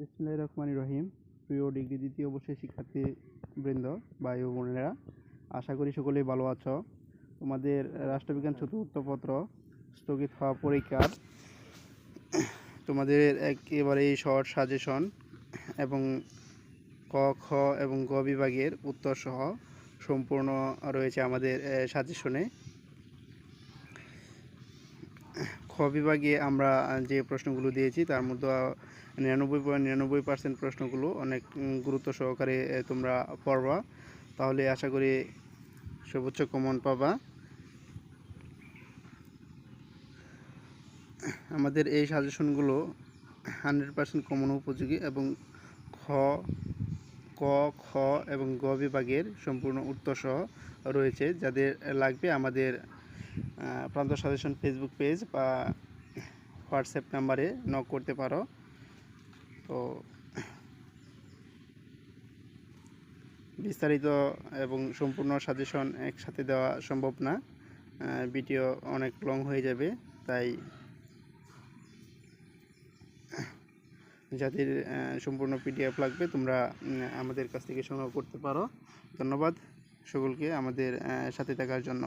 বিসমুল্লাহ রহমান রহিম। প্রিয় ডিগ্রি দ্বিতীয় বর্ষের শিক্ষার্থী বৃন্দ ও বোনেরা, আশা করি সকলেই ভালো আছো। তোমাদের রাষ্ট্রবিজ্ঞান চতুর্থ পত্র স্থগিত হওয়া পরীক্ষার তোমাদের একেবারেই শর্ট সাজেশন এবং ক, খ এবং গ বিভাগের উত্তর সহ সম্পূর্ণ রয়েছে আমাদের সাজেশনে খ বিভাগে আমরা যে প্রশ্নগুলো দিয়েছি, তার মধ্যে নিরানব্বই পয়েন্ট, নিরানব্বই পার্সেন্ট প্রশ্নগুলো অনেক গুরুত্ব সহকারে তোমরা পড়বা। তাহলে আশা করি সর্বোচ্চ কমন পাবা। আমাদের এই সাজেশনগুলো হান্ড্রেড পার্সেন্ট কমন উপযোগী এবং খ, ক, খ এবং গ বিভাগের সম্পূর্ণ উত্তর সহ রয়েছে। যাদের লাগবে আমাদের প্রান্ত সাজেশন ফেসবুক পেজ বা হোয়াটসঅ্যাপ নাম্বারে নক করতে পারো। তো বিস্তারিত এবং সম্পূর্ণ সাজেশন একসাথে দেওয়া সম্ভব না। ভিডিও অনেক লং হয়ে যাবে, তাই যাদের সম্পূর্ণ পিডিএফ লাগবে, তোমরা আমাদের কাছ থেকে সংগ্রহ করতে পারো। ধন্যবাদ সকলকে আমাদের সাথে থাকার জন্য।